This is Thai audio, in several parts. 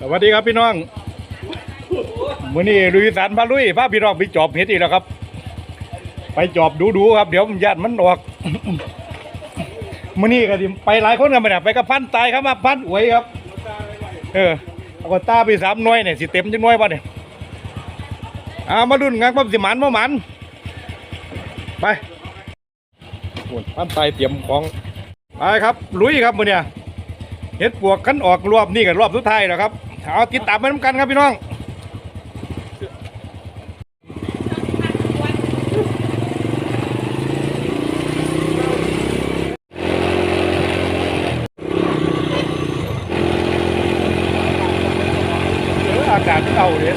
สวัสดีครับพี่น้องมื้อนี้ลุยสานพาลุยพาพี่น้องไปจอบเห็ดอีกแล้วครับ ไปจอบดูๆครับเดี๋ยวมันญาติมันออกมื้อนี้ก็สิไปหลายคนกันไปเนี่ยไปกับพันตายครับมาพันอวยครับ เออเอาก็ตาไปสามหน่วยเนี่ยสิเต็มจังหน่วยป่ะเนี่ยอามาดุนงักมาสิหมันมาหมันไปโอ้ยพันตายเตรียมของไปครับลุยครับมื้อเนี่ยเห็ดปวกกันออกรอบนี่กับรอบสุดท้ายแล้วครับ เอาติดตามไปน้ำกันครับพี่น้องเอออากาศเก่าเลย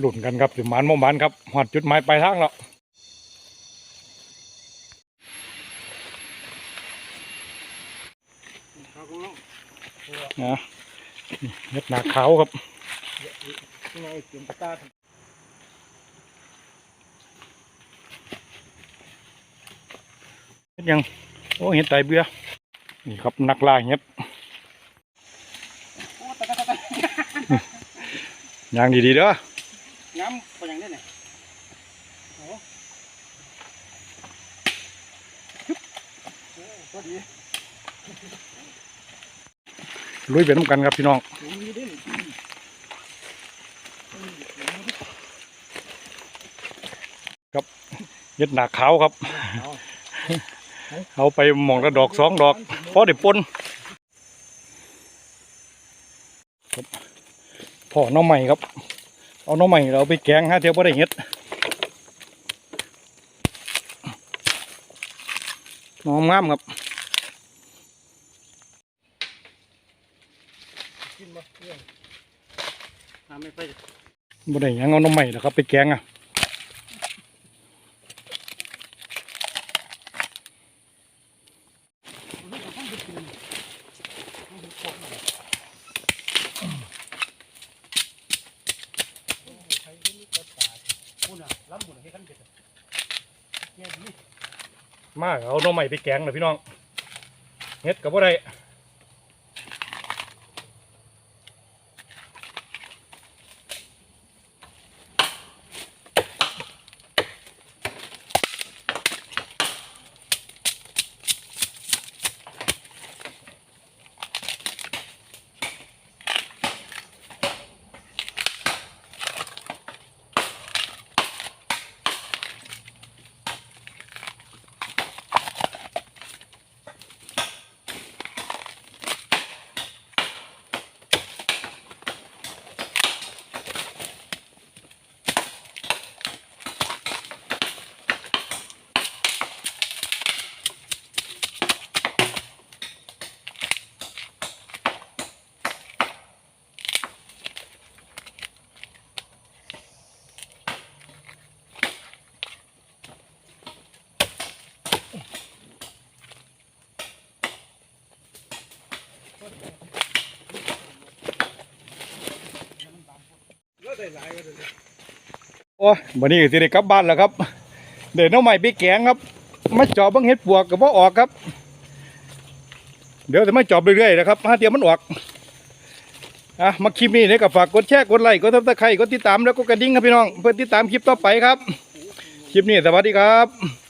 หลุนกันครับสิหมันโมมันครับหอดจุดหมายปลายทางแล้วนะเห็ดหนาขาวครับเห็ดยัง โอ้เห็ดไตเบื่อนี่ครับนักล่าเห็ดย่างดีๆเด้อ ย้ำไปอย่างนี้เนี่ยโอ้พอดีลุยไปน้ำกันครับพี่น้องผมมีดิเย็ดหนาขาวครับ เอาไปหมองละดอกสองดอกพอได้ปนครับพ่อหน้องใหม่ครับ เอาหน้องใหม่เราไปแกงฮะเทียวพอได้เห็ดน้องงามครับกินบ่เรื่องทำไม่ไปบ่ได้หยังเอาหน้องใหม่แล้วครับไปแกงอะ มากเด็ดแย่ดีมาเอาหน่อใหม่ไปแกงเลยพี่น้องเฮ็ดกับบ่ได้ก็ได้หลาได้ โอ้ยวันนี้ก็สิได้กลับบ้านแล้วครับ เดี๋ยวน้องใหม่ไปแกงครับ มาจอบบังเห็ดปวกกับว่าออกครับ เดี๋ยวจะมาจอบเรื่อยๆนะครับห้าเตียมมันออกอะมาคลิปนี้เนี่ยก็ฝากกดแชร์กดไลค์กดทับสไครต์กดติดตามแล้วก็กระดิ่งครับพี่น้อง เพื่อติดตามคลิปต่อไปครับ คลิปนี้สวัสดีครับ